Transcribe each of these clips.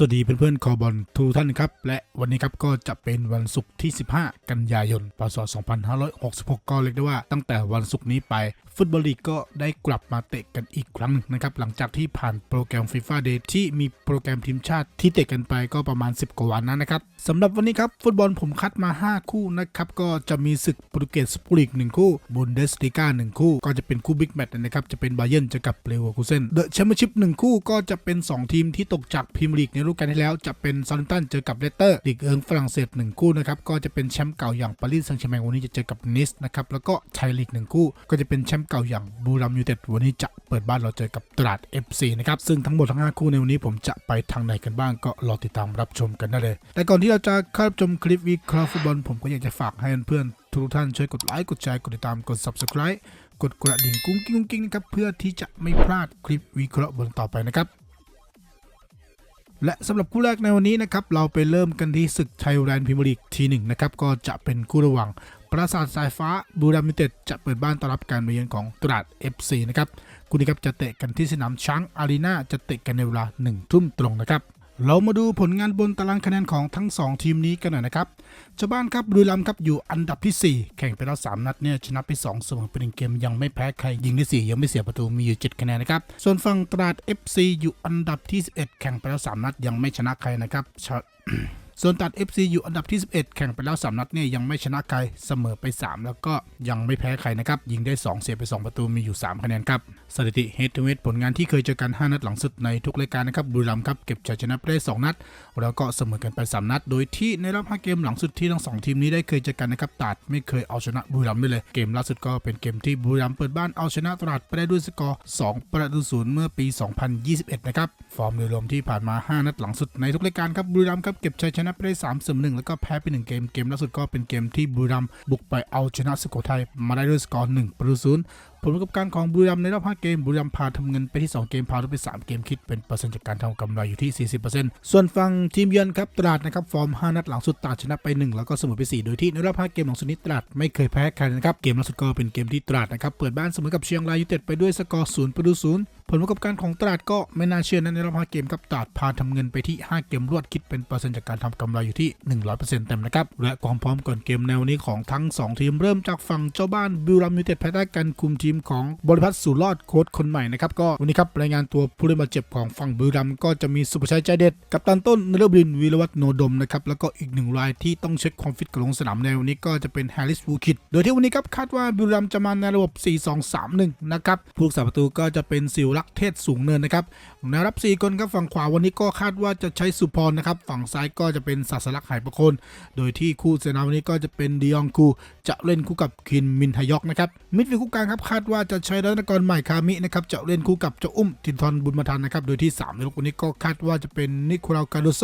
สวัสดีเพื่อนๆคอบอลทุกท่านครับ และวันนี้ครับก็จะเป็นวันศุกร์ที่ 15 กันยายน พศ 2566 ก็เรียกได้ว่าตั้งแต่วันศุกร์นี้ไป ฟุตบอลลีกก็ได้กลับมาเตะกันอีกครั้งหนึ่งนะครับ หลังจากที่ผ่านโปรแกรม FIFA Day ที่มีโปรแกรมทีมชาติที่เตะกันไปก็ประมาณ 10 กว่าวันนั้นนะครับสำหรับวันนี้ครับ ฟุตบอลผมคัดมา 5 คู่นะครับ ก็จะมีศึกโปรตุเกสสปริก1คู่บุนเดสติก้า1คู่ ก็จะเป็นคู่บิ๊กแมตช์นะครับ จะเป็นบาเยิร์นเจอกับเลเวอร์คูเซนเดอะแชมเปี้ยนชิพ1คู่ก็จะเป็น 2 ทีมที่ตกจากพรีเมียร์ลีกในฤดูกาลที่แล้วจะเป็นซาร์ตันเจอกับเลสเตอร์ลีกเอิงฝรั่งเศส1คู่นะครับก็จะเป็นแชมป์เก่าอย่างปารีสแซงต์แชร์แมงวันนี้จะเจอกับนิสนะครับแล้วก็ไทยลีก1คู่ก็จะเป็นแชมป์เก่าอย่างบูรัมยูเต็ดวันนี้จะเปิดบ้านเราเจอกับตราด FC นะครับซึ่งทั้งหมดทั้ง 5 คู่ในวันนี้ผมจะไปทางไหนกันบ้างก็รอติดตามรับชมกันได้เลย แต่ก่อนที่เราจะเข้ารับชมคลิปวิเคราะห์ฟุตบอลผมก็อยากจะฝากให้เพื่อนๆทุกท่านช่วยกดไลค์กดแชร์กดติดตามกด subscribe กดกระดิ่งกุ้งกิ้งกุ้งกิ้งนะครับเพื่อที่จะไม่พลาดคลิปวิเคราะห์บนต่อไปนะครับและสำหรับคู่แรกในวันนี้นะครับเราไปเริ่มกันที่ศึกไทยแลนด์พรีเมียร์ลีกทีหนึ่งนะครับก็จะเป็นคู่ระหว่าง ปราสาทสายฟ้าบูรัมยูไนเต็ดจะเปิดบ้านต้อนรับการมาเยือนของตราด FC นะครับคู่นี้ครับจะเตะกันที่สนามช้างอารีนาจะเตะกันในเวลา1ทุ่มตรงนะครับเรามาดูผลงานบนตารางคะแนนของทั้ง 2 ทีมนี้กันหน่อยนะครับเจ้าบ้านครับบุรีรัมย์ครับอยู่อันดับที่ 4 แข่งไปแล้ว 3 นัดเนี่ยชนะไป2เสมอไปหนึ่งเกมยังไม่แพ้ใครยิงได้ 4 ยังไม่เสียประตูมีอยู่ 7 คะแนนนะครับ ส่วนฝั่งตราด FC อยู่อันดับที่ 11 แข่งไปแล้ว 3 นัดยังไม่ชนะใครนะครับ ส่วนตัด FC อยู่อันดับที่ 11 แข่งไปแล้ว 3 นัดเนี่ยยังไม่ชนะใครเสมอไป 3 แล้วก็ยังไม่แพ้ใครนะครับ ยิงได้ 2 เสียไป 2 ประตูมีอยู่ 3 คะแนนครับ สถิติ Head to Head ผลงานที่เคยเจอกัน 5 นัดหลังสุดในทุกรายการนะครับบุรีรัมย์ครับเก็บชัยชนะไปได้ 2 นัด แล้วก็เสมอกันไป 3 นัด โดยที่ในรอบ 5 เกมหลังสุดที่ทั้ง 2 ทีมนี้ได้เคยเจอกันนะครับตราดไม่เคยเอาชนะบุรีรัมย์ได้เลย เกมล่าสุดก็เป็นเกมที่บุรีรัมย์เปิดบ้านเอาชนะตราดไปได้ด้วยสกอร์ 2 ประตูศูนย์เมื่อปี 2021 นะครับฟอร์มโดยรวมที่ผ่านมา 5 นัดหลังสุดในทุกรายการครับบุรีรัมย์ครับเก็บชัยชนะไปได้3เสมอ1แล้วก็แพ้ไป1เกมเกมล่าสุดก็เป็นเกมที่บุรีรัมย์บุกไปเอาชนะสุโขทัยมาได้ด้วยสกอร์1ประตูศูนย์ผลประกอบการของบุรีรัมย์ในรอบ5เกมบุรีรัมย์พาทำเงินไปที่ 2 เกมพาลดไป 3 เกมคิดเป็นเปอร์เซ็นต์จากการทำกำไรอยู่ที่ 40%ส่วนฝั่งทีมเยือนครับตราดนะครับฟอร์ม 5 นัดหลังสุดตราดชนะไป 1 แล้วก็เสมอไป 4 โดยที่ในรอบ5เกมหลังสุดนี้ตราดไม่เคยแพ้ใครนะครับเกมล่าสุดก็เป็นเกมที่ตราดนะครับเปิดบ้านเสมอกับเชียงรายยูเต็ดไปด้วยสกอร์0ประตู0 ผลประกอบการของตราดก็ไม่น่าเชื่อนะในรอบ5เกมครับตราดพาทำเงินไปที่ 5 เกมรวดคิดเป็นเปอร์เซ็นต์จากการทำกำไรอยู่ที่ 100%เต็มนะครับ และความพร้อมก่อนเกมแนวนี้ของทั้ง 2 ทีมเริ่มจากฝั่งเจ้าบ้านบุรีรัมยูเต็ดภายใต้การคุมทีมของบริพัตรสุรอดโค้ชคนใหม่นะครับก็วันนี้ครับรายงานตัวผู้เล่นบาดเจ็บของฝั่งบุรีรัมก็จะมีสุภชัยใจเด็ด กับตันต้นนฤบดินวีรวัฒน์โนดมนะครับแล้วก็อีกหนึ่งรายที่ต้องเช็คความฟิตกับลงสนามในวันนี้ก็จะเป็นแฮร์ริสวูคิดโดยที่วันนี้ครับคาดว่าบุรีรัมจะมาในระบบ 4-2-3-1 นะครับผู้รักษาประตูก็จะเป็นสิวรักษ์เทศสูงเนินนะครับแนวรับ 4 คนครับฝั่งขวาวันนี้ก็คาดว่าจะใช้สุพรนะครับ ฝั่งซ้ายก็จะเป็นศาสลักษ์ไหประโคน โดยที่คู่เซนาวันนี้ก็จะเป็นดิยองกูจะเล่นคู่กับคินมินทยอกนะครับมิดฟิลด์คู่กลางครับคาดว่าจะใช้รัตนกรใหม่คามินะครับจะเล่นคู่กับเจ้าอุ้มทินทอนบุญมาทันนะครับโดยที่3ในลูกวันนี้ก็คาดว่าจะเป็นนิโคลาคาโดโซ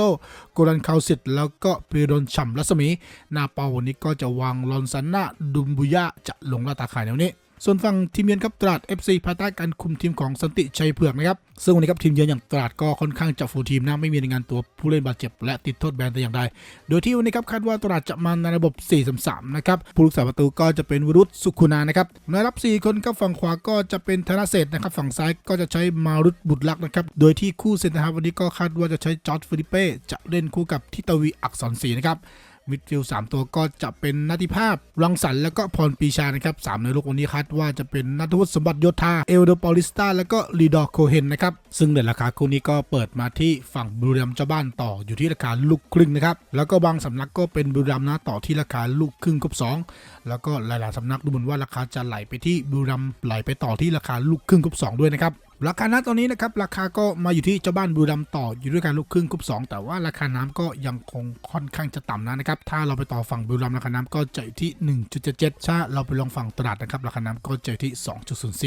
โกรันคาวสิตแล้วก็ปีโดนฉ่ำรัศมีหน้าเป้าวันนี้ก็จะวางลอนซันนาดุมบุยะจะลงลาตาข่ายแนวนี้ ส่วนฝั่งทีมเยือนครับตราด FC ภายใต้การคุมทีมของสันติชัยเผือกนะครับซึ่งวันนี้ครับทีมเยือนอย่างตราดก็ค่อนข้างจะฟูลทีมนะไม่มีรายงานตัวผู้เล่นบาดเจ็บและติดโทษแบนแต่อย่างใดโดยที่วันนี้ครับคาดว่าตราดจะมาในระบบ 4-3-3นะครับผู้รักษาประตูก็จะเป็นวรุษสุขุนานะครับในรับ 4 คนครับฝั่งขวาก็จะเป็นธนเศษนะครับฝั่งซ้ายก็จะใช้มารุตบุตรลักษณ์นะครับโดยที่คู่เซนต์ฮาวันนี้ก็คาดว่าจะใช้จอร์จฟิลิเป้จะเล่นคู่กับทิตวีอักษรศรีนะครับ มิดฟิลด์สามตัวก็จะเป็นนาติภาพรังสรรค์แล้วก็พรปีชานะครับสามในลูกวันนี้คาดว่าจะเป็นนัทวุฒิสมบัติโยธาเอลเดอปอลิสตาแล้วก็ลีดอร์โคเฮนนะครับซึ่งเด่นราคาคู่นี้ก็เปิดมาที่ฝั่งบุรีรัมย์เจ้าบ้านต่ออยู่ที่ราคาลูกครึ่งนะครับแล้วก็บางสำนักก็เป็นบุรีรัมย์นะต่อที่ราคาลูกครึ่งครบสองแล้วก็หลายๆสำนักดูเหมือนว่าราคาจะไหลไปที่บุรีรัมย์ไหลไปต่อที่ราคาลูกครึ่งครบสองด้วยนะครับ ราคาน้ำตอนนี้นะครับราคาก็มาอยู่ที่เจ้าบ้านบูรีรัมต่ออยู่ด้วยกันลูกครึ่งกรุ๊ป2แต่ว่าราคาน้ำก็ยังคงค่อนข้างจะต่ำนะนะครับถ้าเราไปต่อฝั่งบูรีรัมราคาน้ำก็จะอยู่ที่ 1.77ถ้าเราไปลองฝั่งตลาดนะครับราคาน้ำก็จะอยู่ที่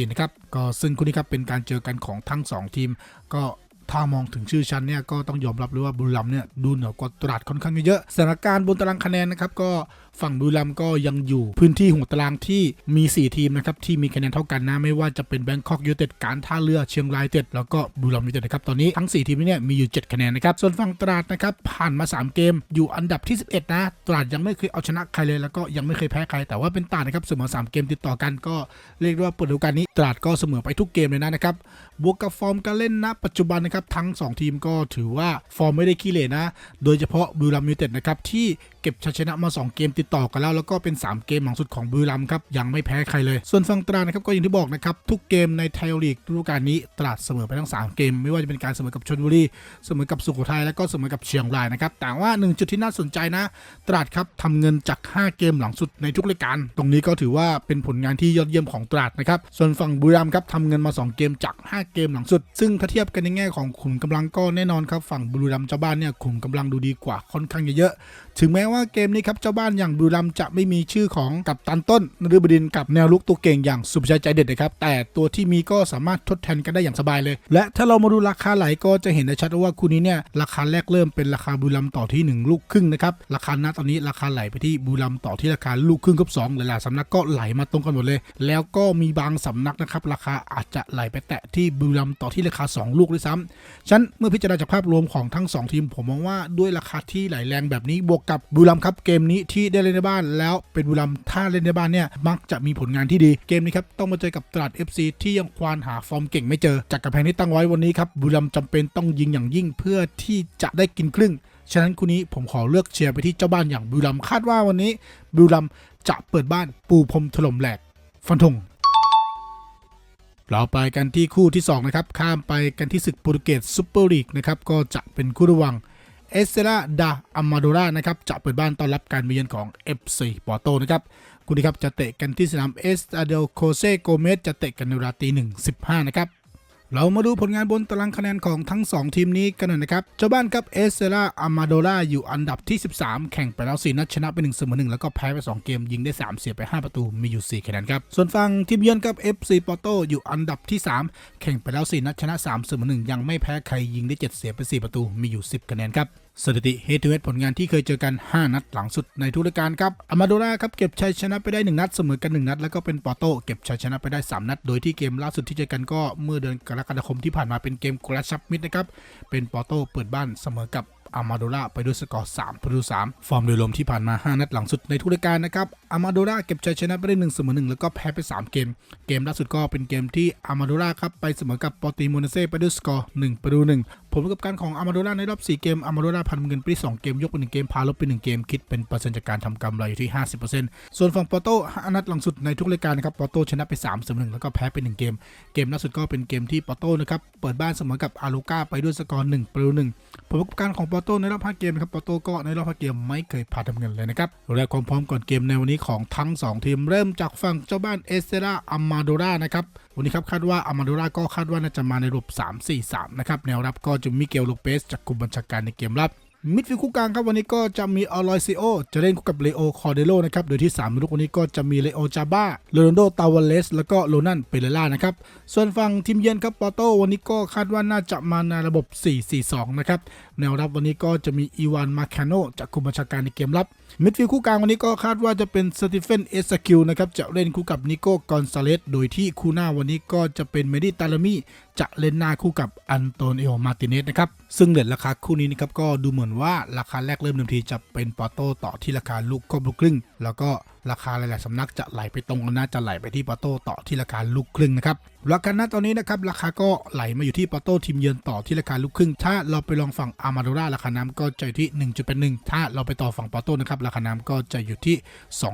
2.04นะครับก็ซึ่งคู่นี้ครับเป็นการเจอกันของทั้ง 2 ทีมก็ ถ้ามองถึงชื่อชั้นเนี่ยก็ต้องยอมรับเลยว่าบุรีรัมเนี่ยดูเหนือกว่าตราดค่อนข้างเยอะสถานการณ์บนตารางคะแนนนะครับก็ฝั่งบุรีรัมก็ยังอยู่พื้นที่หัวตารางที่มี 4 ทีมนะครับที่มีคะแนนเท่ากันนะไม่ว่าจะเป็นแบงคอกยูเต็ดการท่าเรือเชียงรายเต็ดแล้วก็บุรีรัมยูเต็ดนะครับตอนนี้ทั้ง 4 ทีมนี้เนี่ยมีอยู่ 7 คะแนนนะครับส่วนฝั่งตราดนะครับผ่านมา 3 เกมอยู่อันดับที่ 11 นะ ตราดยังไม่เคยเอาชนะใครเลยแล้วก็ยังไม่เคยแพ้ใครแต่ว่าเป็นตราดนะครับเสมอ3 เกมติดต่อกันก็เรียกได้ว่าเปิดฤดูกาลนี้ตราดก็เสมอไปทุกเกมเลยนะนะครับ บวกกับฟอร์มการเล่นณปัจจุบันนะครับทั้ง 2 ทีมก็ถือว่าฟอร์มไม่ได้ขี้เหร่นะ โดยเฉพาะบูรีรัมยูเต็ดนะครับที่เก็บชัยชนะมา 2 เกมติดต่อกันแล้ว แล้วก็เป็น 3 เกมหลังสุดของบุรีรัมย์ครับยังไม่แพ้ใครเลย ส่วนฝั่งตรานะครับก็อย่างที่บอกนะครับทุกเกมในไทยลีกฤดูกาลนี้ตราดเสมอไปทั้ง 3 เกม ไม่ว่าจะเป็นการเสมอกับชลบุรีเสมอกับสุโขทัยแล้วก็เสมอกับเชียงรายนะครับแต่ว่าหนึ่งจุดที่น่าสนใจนะ ตราดครับทำเงินจาก 5 เกมหลังสุดในทุกรายการ ตรงนี้ก็ถือว่าเป็นผลงานที่ยอดเยี่ยมของตราดนะครับส่วนฝั่งบุรีรัมย์ครับทำเงินมา 2 เกมจาก 5 เกมหลังสุด ซึ่งถ้าเทียบกันในแง่ของขุนกำลังก็แน่นอนครับฝั่งบุรีรัมย์เจ้าบ้านเนี่ยขุนกำลังดูดีกว่าค่อนข้างเยอะๆถึงแม้ว่าเกมนี้ครับเจ้าบ้านอย่างบุรีรัมจะไม่มีชื่อของกัปตันต้นนฤบดินกับแนวลุกตัวเก่งอย่างสุภชัยใจเด็ดนะครับแต่ตัวที่มีก็สามารถทดแทนกันได้อย่างสบายเลย และถ้าเรามาดูราคาไหลก็จะเห็นได้ชัดว่าคู่นี้เนี่ยราคาแรกเริ่มเป็นราคาบุรีรัมต่อที่ 1 ลูกครึ่งนะครับราคาณตอนนี้ราคาไหลไปที่บุรีรัมต่อที่ราคาลูกครึ่งกับ2หลายๆสำนักก็ไหลมาตรงกันหมดเลย แล้วก็มีบางสำนักนะครับราคาอาจจะไหลไปแตะที่บุรีรัมต่อที่ราคา 2 ลูกด้วยซ้ำฉันเมื่อพิจารณาจากภาพรวมของทั้ง 2 ทีม ผมมองว่าด้วยราคาที่ไหลแรงแบบนี้บวกกับบุรีรัมย์ครับเกมนี้ที่ได้เล่นในบ้านแล้วเป็นบุรีรัมย์ถ้าเล่นในบ้านเนี่ยมักจะมีผลงานที่ดีเกมนี้ครับต้องมาเจอกับตราด FC ที่ยังควานหาฟอร์มเก่งไม่เจอ จากกำแพงที่ตั้งไว้วันนี้ครับบุรีรัมย์จำเป็นต้องยิงอย่างยิ่งเพื่อที่จะได้กินครึ่งฉะนั้นคู่นี้ผมขอเลือกเชียร์ไปที่เจ้าบ้านอย่างบุรีรัมย์คาดว่าวันนี้บุรีรัมย์จะเปิดบ้านปูพรมถล่มแหลกฟันธงเราไปกันที่คู่ที่ 2 นะครับ ข้ามไปกันที่ศึกโปรตุเกสซูเปอร์ลีกนะครับ ก็จะเป็นคู่ระหว่าง เอสเซราดาอัมมาโดรานะครับจะเปิดบ้านต้อนรับการมาเยือนของ FC ปอร์โตนะครับคุณดีครับจะเตะกันที่สนามเอสตาเดลโคเซโกเมสจะเตะกันในเวลาตีหนึ่งสิบห้านะครับ เรามาดูผลงานบนตารางคะแนนของทั้ง 2 ทีมนี้กันหน่อยนะครับ เจ้าบ้านครับเอสเซราอามาโดราอยู่อันดับที่ 13 แข่งไปแล้ว 4 นัดชนะไป1เสมอ1แล้วก็แพ้ไป 2 เกม ยิงได้ 3 เสียไป 5 ประตูมีอยู่ 4 คะแนนครับ ส่วนฝั่งทีมเยือนครับ FC Porto อยู่อันดับที่ 3 แข่งไปแล้ว 4 นัดชนะ 3 เสมอ1ยังไม่แพ้ใครยิงได้ 7 เสียไป 4 ประตูมีอยู่ 10 คะแนนครับ สถิติเฮดทูเฮดผลงานที่เคยเจอกัน 5 นัดหลังสุดในทุกรายการครับอามาโดราครับเก็บชัยชนะไปได้ 1 นัดเสมอกัน 1 นัด แล้วก็เป็นปอโต้เก็บชัยชนะไปได้ 3 นัด โดยที่เกมล่าสุดที่เจอกันก็เมื่อเดือนกรกฎาคมที่ผ่านมาเป็นเกมกระชับมิตรนะครับเป็นปอโต้เปิดบ้านเสมอกับอามาโดราไปด้วยสกอร์3ประตู3ฟอร์มโดยรวมที่ผ่านมา 5 นัดหลังสุดในทุกรายการนะครับอามาโดราเก็บชัยชนะไปได้1เสมอ1แล้วก็แพ้ไป 3 เกม เกมล่าสุดก็เป็นเกมที่อามาโดราครับไปเสมอกับปอติโมเนเซ่ไปด้วยสกอร์1ประตู1 ลประกอบการของอามาโดราในรอบ 4 เกมอามาโดราพันเงินไป2เกม ยกไป1เกม พาลบไป1เกม คิดเป็นเปอร์เซ็นต์จากการทำกำไรอยู่ที่ 50%ส่วนฝั่งปอโต้5นัดหลังสุดในทุกรายการนะครับปอโต้ชนะไป3เสมอ1แล้วก็แพ้ไป1เกม เกมล่าสุดก็เป็นเกมที่ปอโต้นะครับเปิดบ้านเสมอกับอาลูกาไปด้วยสกอร์1ประตู1ผลประกอบการของปอโต้ในรอบ5เกมนะครับปอโต้ก็ในรอบ5เกมไม่เคยพาทำเงินเลยนะครับและความพร้อมก่อนเกมในวันนี้ของทั้ง 2 ทีมเริ่มจากฝั่งเจ้าบ้านเอสเซราอามาโดรานะครับ วันนี้ครับคาดว่าอามาโดราก็คาดว่าน่าจะมาในรูป3-4-3นะครับแนวรับก็จะมิเกลโลเปสจากกลุ่มบัญชาการในเกมรับ มิดฟิลด์คู่กลางครับวันนี้ก็จะมีอลอยซิโอจะเล่นคู่กับเลโอคอร์เดโลนะครับโดยที่3ลูกวันนี้ก็จะมีเลโอจาบ้าโรนัลโดตาวาเลสแล้วก็โรนันเปเรล่านะครับส่วนฝั่งทีมเยือนครับปอโตวันนี้ก็คาดว่าน่าจะมาในระบบ 4-4-2 นะครับแนวรับวันนี้ก็จะมีอีวานมาคาโนจากกลุ่มบัญชาการในเกมรับมิดฟิลด์คู่กลางวันนี้ก็คาดว่าจะเป็นสตีเฟนเอสคิวนะครับจะเล่นคู่กับนิโก้กอนซาเลสโดยที่คู่หน้าวันนี้ก็จะเป็นเมดิตาลามี จะเล่นหน้าคู่กับอันโตนิโอมาร์ติเนสนะครับ ซึ่งเลทราคาคู่นี้นะครับก็ดูเหมือนว่าราคาแรกเริ่มเดิมทีจะเป็นปอโต้ต่อที่ราคาลูกครบลูกครึ่ง แล้วก็ราคาหลายๆสำนักจะไหลไปตรงกันนะจะไหลไปที่ปอโต้ต่อที่ราคาลูกครึ่งนะครับราคาณตอนนี้นะครับราคาก็ไหลมาอยู่ที่ปอโต้ทีมเยือนต่อที่ราคาลูกครึ่ง ถ้าเราไปลองฝั่งอามาโดราราคาน้ำก็จะอยู่ที่ 1.81ถ้าเราไปต่อฝั่งปอโต้นะครับราคาน้ำก็จะอยู่ที่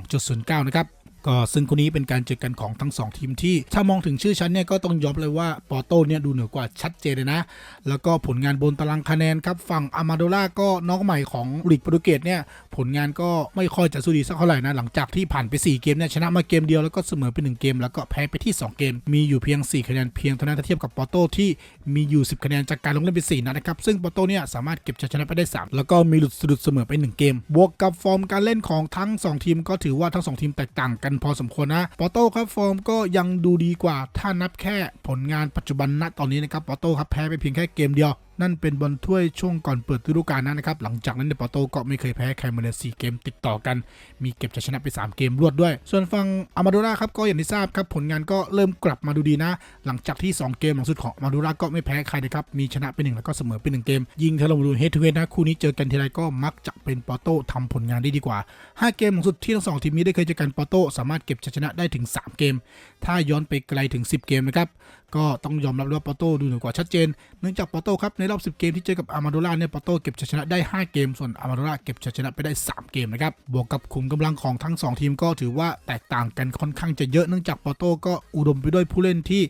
2.09นะครับ ก็ซึ่งคู่นี้เป็นการเจอกันของทั้ง 2 ทีมที่ ถ้ามองถึงชื่อชั้นเนี่ยก็ต้องยอมเลยว่าปอโต้เนี่ยดูเหนือกว่าชัดเจนเลยนะ แล้วก็ผลงานบนตารางคะแนนครับ ฝั่งอามาโดล่าก็น้องใหม่ของลีกโปรตุเกสเนี่ยผลงานก็ไม่ค่อยจะสู้ดีสักเท่าไหร่นะหลังจากที่ผ่านไป 4 เกมเนี่ยชนะมาเกมเดียวแล้วก็เสมอไป1เกม แล้วก็แพ้ไปที่ 2 เกม มีอยู่เพียง 4 คะแนนเพียงเท่านั้นถ้าเทียบกับปอโต้ที่มีอยู่ 10 คะแนนจากการลงเล่นไป4นัดนะครับซึ่งปอโต้เนี่ยสามารถเก็บชัยชนะไปได้ 3 แล้วก็มีหลุดสะดุดเสมอไป 1 เกม บวกกับฟอร์มการเล่นของทั้ง 2 ทีมก็ถือว่าทั้ง 2 ทีมแตกต่างกันพอสมควรนะปอโต้ครับฟอร์มก็ยังดูดีกว่าถ้านับแค่ผลงานปัจจุบันณตอนนี้นะครับปอโต้ครับแพ้ไปเพียงแค่เกมเดียวนั่นเป็นบอลถ้วยช่วงก่อนเปิดฤดูกาลนะครับ หลังจากนั้นเดปอโตก็ไม่เคยแพ้ใครมาเลย4เกมติดต่อกัน มีเก็บชัยชนะไป 3 เกมรวดด้วย ส่วนฝั่งอามาโดราครับก็อย่างที่ทราบครับ ผลงานก็เริ่มกลับมาดูดีนะ หลังจากที่ 2 เกมหลังสุดของอามาโดราก็ไม่แพ้ใครนะครับ มีชนะไปหนึ่งแล้วก็เสมอไปหนึ่งเกม ยิงถ้าเรามดูเฮทเฮดนะคู่นี้เจอกันทีไรก็มักจะเป็นปอโตทำผลงานได้ดีกว่า 5 เกมหลังสุดที่ทั้งสองทีมนี้ได้เคยเจอกันปอโตสามารถเก็บชัยชนะได้ถึง 3 เกม ถ้าย้อนไปไกลถึง 10 เกมนะครับ ก็ต้องยอมรับเลยว่าปอโต้ดูเหนือกว่าชัดเจน เนื่องจากปอโต้ครับในรอบ 10 เกมที่เจอกับอามาโดล่าเนี่ยปอโต้เก็บชัยชนะได้ 5 เกม ส่วนอามาโดล่าเก็บชัยชนะไปได้ 3 เกมนะครับ บวกกับขุมกำลังของทั้ง 2 ทีมก็ถือว่าแตกต่างกันค่อนข้างจะเยอะ เนื่องจากปอโต้ก็อุดมไปด้วยผู้เล่นที่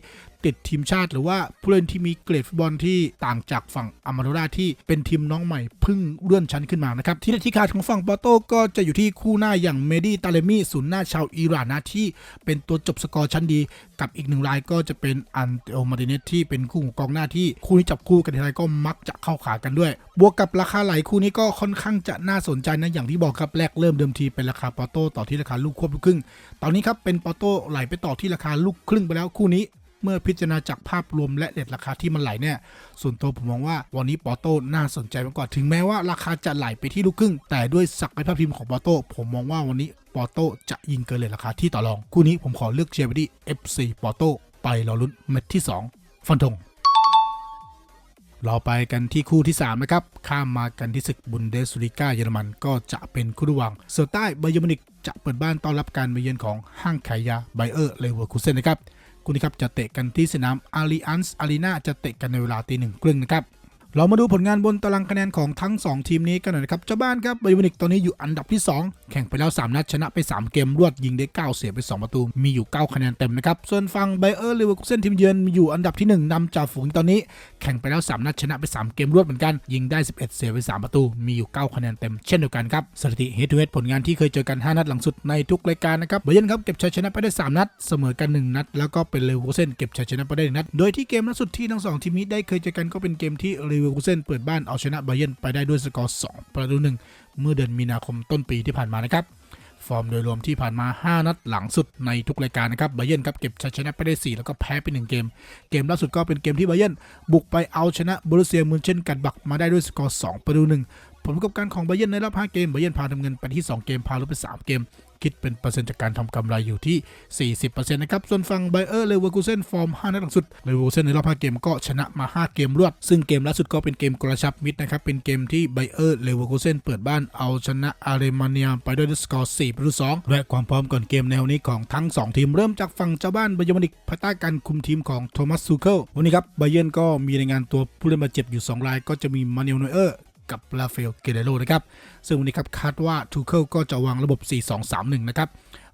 ติดทีมชาติ หรือว่าผู้เล่นที่มีเกรดฟุตบอลที่ต่างจากฝั่งอามาโดล่าที่เป็นทีมน้องใหม่เพิ่งเลื่อนชั้นขึ้นมานะครับที่เด็ดที่ขาดของฝั่งปอโต้ก็จะอยู่ที่คู่หน้าอย่างเมดี้ตาเลมี่ศูนย์หน้าชาวอิหร่านนะที่เป็นตัวจบสกอร์ชั้นดี กับอีกหนึ่งรายก็จะเป็นอันเตโอมาติเนสที่เป็นคู่ของกองหน้าที่คู่นี้จับคู่กันทีไรก็มักจะเข้าขากันด้วย บวกกับราคาไหลคู่นี้ก็ค่อนข้างจะน่าสนใจนะอย่างที่บอกครับแรกเริ่มเดิมทีเป็นราคาปอโต้ต่อที่ราคาลูกควบลูกครึ่ง ตอนนี้ครับเป็นปอโต้ไหลไปต่อที่ราคาลูกครึ่งไปแล้วคู่นี้ เมื่อพิจารณาจากภาพรวมและเลทราคาที่มันไหลเนี่ยส่วนตัวผมมองว่าวันนี้ปอร์โต้น่าสนใจมากกว่าถึงแม้ว่าราคาจะไหลไปที่ลูกครึ่ง แต่ด้วยศักยภาพทีมของปอร์โต้ผมมองว่าวันนี้ปอร์โต้จะยิงเกินเลทราคาที่ต่อรอง คู่นี้ผมขอเลือกเชียร์ไปที่ FC ปอร์โต้ไปรอลุ้นเม็ดที่ 2 ฟันธงเราไปกันที่คู่ที่ 3 นะครับ ข้ามมากันที่ศึกบุนเดสลิก้าเยอรมันก็จะเป็นคู่ระหว่างเซอร์ใต้ไบเยอร์มินิกจะเปิดบ้านต้อนรับการมาเยือนของห้างขายยาไบเออร์เลเวอร์คูเซนนะครับ คู่นี้ครับจะเตะกันที่สนามอาริอันส์อารีนาจะเตะกันในเวลาตีหนึ่งครึ่งนะครับ เรามาดูผลงานบนตารางคะแนนของทั้ง 2 ทีมนี้กันหน่อยครับ เจ้าบ้านครับไบยอร์มิวนิกตอนนี้อยู่อันดับที่ 2 แข่งไปแล้ว 3 นัดชนะไป 3 เกมรวดยิงได้ 9 เสียไป 2 ประตู มีอยู่ 9 คะแนนเต็มนะครับ ส่วนฝั่งไบเออร์เลเวอร์คูเซนทีมเยือนมีอยู่อันดับที่ 1นำจ่าฝูงตอนนี้ แข่งไปแล้ว 3 นัดชนะไป 3 เกมรวดเหมือนกัน ยิงได้ 11 เสียไป 3 ประตู มีอยู่ 9 คะแนนเต็มเช่นเดียวกันครับสถิติเฮดทูเฮดผลงานที่เคยเจอกัน 5 นัดหลังสุดในทุกรายการนะครับไบเยร์นครับเก็บชัยชนะไปได้ 3 นัด เสมอกัน 1 นัด แล้วก็เป็นเลเวอร์คูเซนเก็บชัยชนะไปได้หนึ่งนัด โดยที่เกมล่าสุดที่ทั้งสองทีมนี้ได้เคยเจอกันก็เป็นเกมที่เลเวอร์คูเซนเปิดบ้านเอาชนะไบเยนไปได้ด้วยสกอร์ 2 ประตูหนึ่งเมื่อเดือนมีนาคมต้นปีที่ผ่านมานะครับฟอร์มโดยรวมที่ผ่านมา 5 นัดหลังสุดในทุกรายการนะครับไบเยนครับเก็บชัยชนะไปได้ 4 แล้วก็แพ้ไป 1 เกม เกมล่าสุดก็เป็นเกมที่ไบเยนบุกไปเอาชนะบรูเซียมูนเช่นกัดบักมาได้ด้วยสกอร์ 2 ประตูหนึ่งผลประกอบการของไบเยนในรอบ 5 เกมไบเยนพาทำเงินไปที่ 2 เกมพาลดไป 3 เกม คิดเป็นเปอร์เซ็นต์จากการทำกำไรอยู่ที่ 40%นะครับ ส่วนฝั่งไบเออร์เลเวอร์คูเซนฟอร์ม 5 นัดหลังสุดเลเวอร์คูเซนในรอบ 5 เกมก็ชนะมา 5 เกมรวด ซึ่งเกมล่าสุดก็เป็นเกมกระชับมิตรนะครับ เป็นเกมที่ไบเออร์เลเวอร์คูเซนเปิดบ้านเอาชนะอาร์เรมาเนียไปด้วยสกอร์4ประตู2และความพร้อมก่อนเกมแนวนี้ของทั้ง 2 ทีมเริ่มจากฝั่งเจ้าบ้านไบเยอร์มิวนิกภายใต้การคุมทีมของโทมัสซูเคิลวันนี้ครับไบเยร์นก็มีรายงานตัวผู้เล่นบาดเจ็บอยู่ 2 รายก็จะมีมาเนลโนเออร์ กับลาเฟลเกเรโรนะครับ ซึ่งวันนี้ครับคาดว่าทูเคิลก็จะวางระบบ 4-2-3-1 นะครับ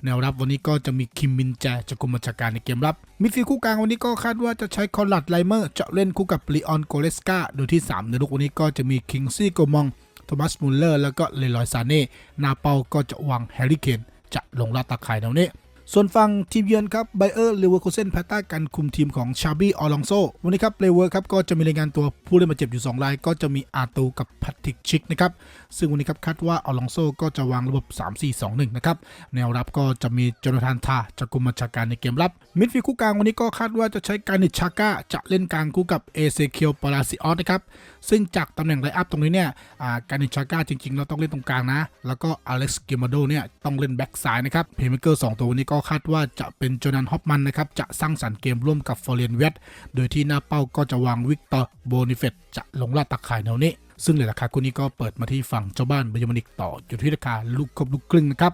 แนวรับวันนี้ก็จะมีคิมมินแจจะกุมบัญชาการในเกมรับ มิดฟิลด์คู่กลางวันนี้ก็คาดว่าจะใช้คอลัดไลเมอร์จะเล่นคู่กับลีออนโกเลสกาโดยที่ 3 ในลูกวันนี้ก็จะมีคิงซี่โกมองโทมัสมุลเลอร์แล้วก็เลลอยซาเน่นาเปาก็จะวางแฮร์รี่เคนจะลงลาดตาข่ายแนวนี้ ส่วนฝั่งทีมเยือนครับไบเออร์เลเวอร์คูเซนภายใต้การคุมทีมของชาบี้ออลองโซวันนี้ครับเลเวอร์ครับก็จะมีรายงานตัวผู้เล่นบาดเจ็บอยู่ 2 ราย ก็จะมีอาตูกับแพทริกชิกนะครับซึ่งวันนี้ครับคาดว่าออลองโซก็จะวางระบบ 3-4-2-1 นะครับแนวรับก็จะมีโจนาธานทาจะกุมบัญชาการในเกมรับมิดฟิลด์คู่กลางวันนี้ก็คาดว่าจะใช้การนิชชาก้าจะเล่นกลางคู่กับเอเซเคียวปาราซิออสนะครับซึ่งจากตำแหน่งไลอัพตรงนี้เนี่ยอ่าการนิชชาก้าจริงๆ เราต้องเล่นตรงกลางนะ แล้วก็อเล็กซ์เกมาโดเนี่ยต้องเล่นแบ็กซ้ายนะครับเพย์เมเกอร์สองตัวนี้ก็คาดว่าจะเป็นโจนันฮอปมันนะครับจะสร้างสรรค์เกมร่วมกับฟอร์เรนเวตโดยที่หน้าเป้าก็จะวางวิกเตอร์โบนิเฟตจะลงลาดตักข่ายแนวนี้ซึ่งในราคาคู่นี้ก็เปิดมาที่ฝั่งเจ้าบ้านไบเยอร์มิวนิกต่ออยู่ที่ราคาลูกครบลูกครึ่งนะครับ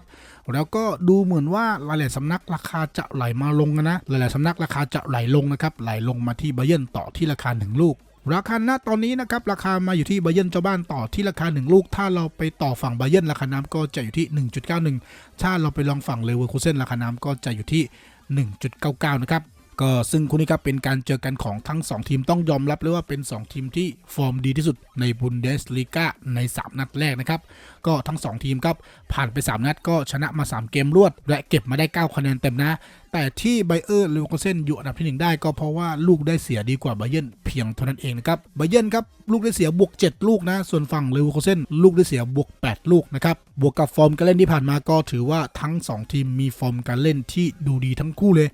แล้วก็ดูเหมือนว่าหลายๆสำนักราคาจะไหลมาลงนะ หลายๆสำนักราคาจะไหลลงนะครับ ไหลลงมาที่ไบเยร์นต่อที่ราคาหนึ่งลูก ราคาณตอนนี้นะครับราคามาอยู่ที่ไบเยนเจ้าบ้านต่อที่ราคา 1 ลูก ถ้าเราไปต่อฝั่งไบเยนราคาน้ำก็จะอยู่ที่ 1.91ถ้าเราไปลองฝั่งเลเวอร์คูเซนราคาน้ำก็จะอยู่ที่ 1.99 นะครับ ก็ซึ่งคู่นี้ครับเป็นการเจอกันของทั้ง 2 ทีมต้องยอมรับเลยว่าเป็น 2 ทีมที่ฟอร์มดีที่สุดในบุนเดสลีกาใน 3 นัดแรกนะครับ ก็ทั้ง 2 ทีมครับผ่านไป 3 นัดก็ชนะมา 3 เกมรวด และเก็บมาได้ 9 คะแนนเต็มนะ แต่ที่ไบเออร์ลเวอร์คูเซนอยู่อันดับที่ 1 ได้ก็เพราะว่าลูกได้เสียดีกว่าไบเยร์นเพียงเท่านั้นเองนะครับไบเยร์นครับลูกได้เสียบวก 7 ลูกนะ ส่วนฝั่งลเวอร์คูเซนลูกได้เสียบวก 8 ลูกนะครับบวกกับฟอร์มการเล่นที่ผ่านมาก็ถือว่าทั้ง 2 ทีมมีฟอร์มการเล่นที่ดูดีทั้งคู่เลย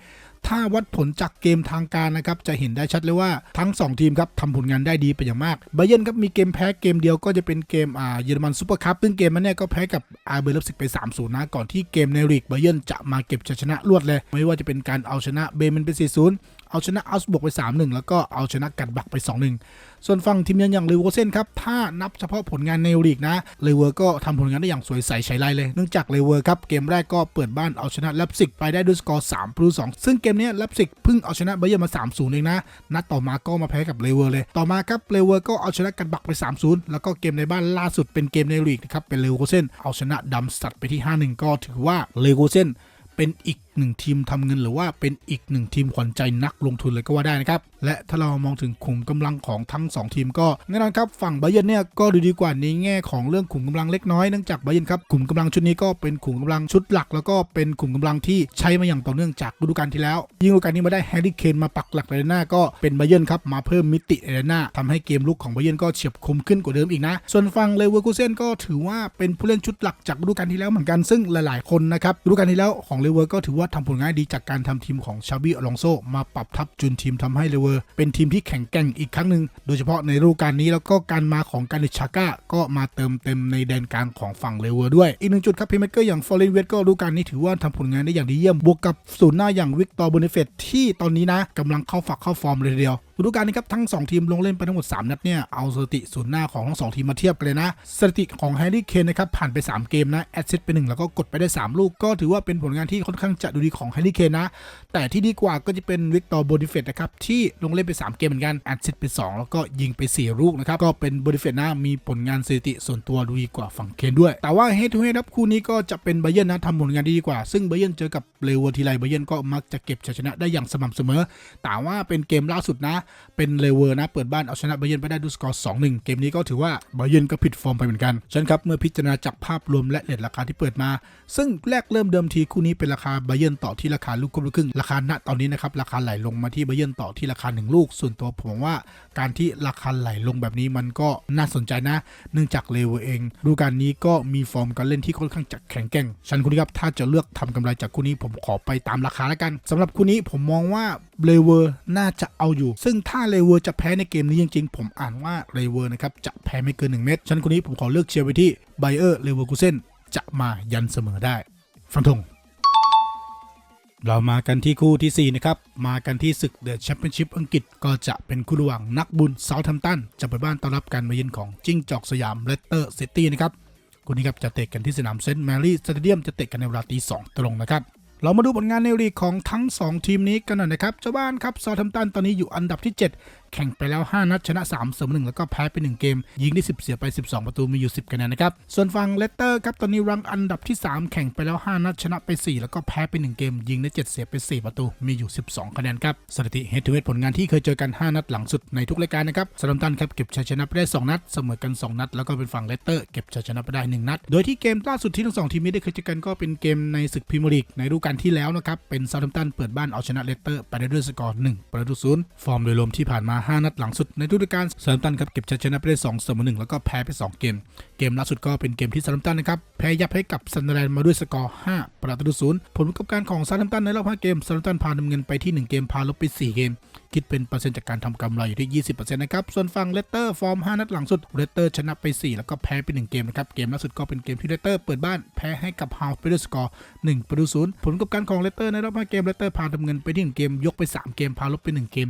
ถ้าวัดผลจากเกมทางการนะครับจะเห็นได้ชัดเลยว่าทั้ง 2 ทีมครับทำผลงานได้ดีเป็นอย่างมากไบเยนครับมีเกมแพ้เกมเดียวก็จะเป็นเกมอ่าเยอรมันซูเปอร์คัพซึ่งเกมนั้นเนี่ยก็แพ้กับอาร์เบอร์เลฟสิกไป3-0นะก่อนที่เกมในลีกไบเยนจะมาเก็บชัยชนะรวดเลย ไม่ว่าจะเป็นการเอาชนะเบเมนไป4-0 เอาชนะอัลสบวกไป 3-1 แล้วก็เอาชนะกัดบักไป 2-1 ส่วนฝั่งทีมเยือนอย่างเลเวอร์เซนครับ ถ้านับเฉพาะผลงานในลีกนะเลเวอร์ก็ทำผลงานได้อย่างสวยใสใช้ไรเลยเนื่องจากเลเวอร์ครับเกมแรกก็เปิดบ้านเอาชนะแลปซิกไปได้ด้วยสกอร์3ประตู2ซึ่งเกมนี้แลปซิกเพิ่งเอาชนะเบเยอร์มา 3-0 เองนะนัดต่อมาก็มาแพ้กับเลเวอร์เลยต่อมาครับเลเวอร์ก็เอาชนะกันบักไป 3-0 แล้วก็เกมในบ้านล่าสุดเป็นเกมในลีกนะครับเป็นเลเวอร์เซนเอาชนะดัมสตัดไปที่ 5-1 ก็ถือว่าเลเวอร์เซนเป็นอีกหนึ่งทีมทำเงินหรือว่าเป็นอีกหนึ่งทีมขวัญใจนักลงทุนเลยก็ว่าได้นะครับ และถ้าเรามองถึงขุมกำลังของทั้ง 2 ทีมก็แน่นอนครับฝั่งไบเยนเนี่ยก็ดูดีกว่าในแง่ของเรื่องขุมกำลังเล็กน้อยเนื่องจากไบเยนครับขุมกำลังชุดนี้ก็เป็นขุมกำลังชุดหลัก แล้วก็เป็นขุมกำลังที่ใช้มาอย่างต่อเนื่องจากฤดูกาลที่แล้ว ยิ่งฤดูกาลนี้มาได้แฮร์รี่เคนมาปักหลักในหน้าก็เป็นไบเยนครับมาเพิ่มมิติในหน้าทำให้เกมลุกของไบเยนก็เฉียบคมขึ้นกว่าเดิมอีกนะ ส่วนฝั่งเลเวอร์คูเซนก็ถือว่าเป็นผู้เล่นชุดหลักจากฤดูกาลที่แล้วเหมือนกันซึ่งหลาย ๆ คนนะครับฤดูกาลที่แล้วของเลเวอร์ก็ถือว่าทำผลงานดีจากการทำทีมของชาบิอลองโซมาปรับทับจุนทีมทำให้เลเวอร์เป็นทีมที่แข็งแกร่งอีกครั้งหนึ่งโดยเฉพาะในฤดูกาลนี้แล้วก็การมาของการิชาก้าก็มาเติมเต็มในแดนกลางของฝั่งเลเวอร์ด้วย อีกหนึ่งจุดครับพีเมเกอร์อย่างฟอร์เรนเวสก็ฤดูกาลนี้ถือว่าทำผลงานได้อย่างดีเยี่ยมบวกกับศูนย์หน้าอย่างวิกตอร์บูเนเฟตที่ตอนนี้นะกำลังเข้าฝักเข้าฟอร์มเลยทีเดียวฤดูกาลนี้ครับทั้ง 2 ทีมลงเล่นไปทั้งหมด 3 นัดเนี่ยเอาสถิติศูนย์หน้าของทั้ง2ทีมมาเทียบกันเลยนะสถิติของแฮร์รี่เคนนะครับผ่านไป 3 เกมนะแอดซิสไป1แล้วก็กดไปได้ 3 ลูกก็ถือว่าเป็นผลงานที่ค่อนข้างจะดูดีของแฮร์รี่เคนนะแต่ที่ดีกว่าก็จะเป็นวิกตอร์โบดิเฟตนะครับที่ลงเล่นไป 3 เกมเหมือนกันแอดซิสไป 2 แล้วก็ยิงไป 4 ลูกนะครับก็เป็นโบดิเฟตนะมีผลงานสถิติส่วนตัวดูดีกว่าฝั่งเคนด้วย แต่ว่าเฮดทูเฮดครับคู่นี้ก็จะเป็นไบเยนนะทำผลงานดีกว่า ซึ่งไบเยนเจอกับเลเวอร์ทีไรไบเยร์นก็มักจะเก็บชัยชนะได้อย่างสม่ำเสมอแต่ว่าเป็นเกมล่าสุดนะเป็นเลเวอร์นะ เปิดบ้านเอาชนะไบเยร์นไปได้ด้วยสกอร์2-1เกมนี้ก็ถือว่าไบเยร์นก็ผิดฟอร์มไปเหมือนกันฉะนันครับเมื่อพิจารณาจากภาพรวมและเลทราคาที่เปิดมา ซึ่งแรกเริ่มเดิมทีคู่นี้เป็นราคาไบเยร์นต่อที่ราคาลูกครึ่งราคาณตอนนี้นะครับราคาไหลลงมาที่ไบเยร์นต่อที่ราคา 1 ลูก ส่วนตัวผมว่าการที่ราคาไหลลงแบบนี้มันก็น่าสนใจนะ เนื่องจากเลเวอร์เองดูกาลนี้ก็มีฟอร์มการเล่นที่ค่อนข้างจะแข็งแกร่งฉันคุณครับถ้าจะเลือกทำกำไรจากคู่นี้ผมขอไปตามราคาแล้วกันสำหรับคู่นี้ผมมองว่าเลเวอร์น่าจะเอาอยู่ ซึ่งถ้าเลเวอร์จะแพ้ในเกมนี้จริงๆ ผมอ่านว่าเลเวอร์นะครับจะแพ้ไม่เกิน 1 เม็ดฉะนันคู่นี้ผมขอเลือกเชียร์ไปที่ไบเออร์เลเวอร์กูเซนจะมายันเสมอได้ ฟันธงเรามากันที่คู่ทีสี่4 นะครับ มากันที่ศึกเดอะแชมเปี้ยนชิพอังกฤษก็จะเป็นคู่ระหว่างนักบุญเซาท์แฮมตันจะไปบ้านต้อนรับการมาเยือนของจิ้งจอกสยามเลสเตอร์ซิตี้นะครับคู่นี้ครับจะเตะกันที่สนามเซนต์แมรี่สเตเดียมจะเตะกันในเวลาตีสองตรงนะครับ เรามาดูผลงานในลีกของทั้ง 2 ทีมนี้กันหน่อยนะครับ เจ้าบ้านครับซาทัมตันตอนนี้อยู่อันดับที่ 7 แข่งไปแล้ว 5 นัดชนะ3เสมอ1แล้วก็แพ้ไป 1 เกม ยิงได้ 10 เสียไป 12 ประตูมีอยู่ 10คะแนนนะครับ ส่วนฝั่งเลสเตอร์ครับตอนนี้รังอันดับที่ 3 แข่งไปแล้ว 5 นัดชนะไป 4 แล้วก็แพ้ไป 1 เกม ยิงได้ 7 เสียไป 4 ประตูมีอยู่ 12คะแนนครับสถิติเฮดทูเฮดผลงานที่เคยเจอกัน 5 นัดหลังสุดในทุกรายการนะครับซาทัมตันครับเก็บชัยชนะไปได้ 2 นัดเสมอกัน 2 นัด แล้วก็เป็นฝั่งเลสเตอร์เก็บชัยชนะไปได้ 1 นัด โดยที่เกมล่าสุดที่ทั้งสองทีมนี้ได้เคยเจอกันก็เป็นเกมในศึกพรีเมียร์ลีกในฤดูกาลที่แล้วนะครับเป็นซาทัมตันเปิดบ้านเอาชนะเลสเตอร์ไปได้ด้วยสกอร์1ประตูศูนย์ฟอร์มโดยรวมที่ผ่านมา5 นัดหลังสุดในฤดูกาลซาทัมตันครับเก็บชัยชนะไปได้2เสมอ1แล้วก็แพ้ไป 2 เกม เกมล่าสุดก็เป็นเกมที่ซาทัมตันนะครับแพ้ยับให้กับซันเดอร์แลนด์มาด้วยสกอร์ 5 ประตูศูนย์ผลประกอบการของซาทัมตันในรอบ 5 เกมซาทัมตันพาดำเงินไปที่ 1 เกมพาลบไป 4 เกม คิดเป็นเปอร์เซ็นต์จากการทำกำไรอยู่ที่ 20%นะครับส่วนฝั่งเลสเตอร์ฟอร์ม 5 นัดหลังสุดเลสเตอร์ชนะไป 4 แล้วก็แพ้ไป 1 เกมนะครับเกมล่าสุดก็เป็นเกมที่เลสเตอร์เปิดบ้านแพ้ให้กับฮาวไปด้วยสกอร์ 1 ประตูศูนย์ผลประกอบการของเลสเตอร์ในรอบ 5 เกมเลสเตอร์พาดำเงินไปที่1เกมยกไป 3 เกมพาลบไป 1 เกม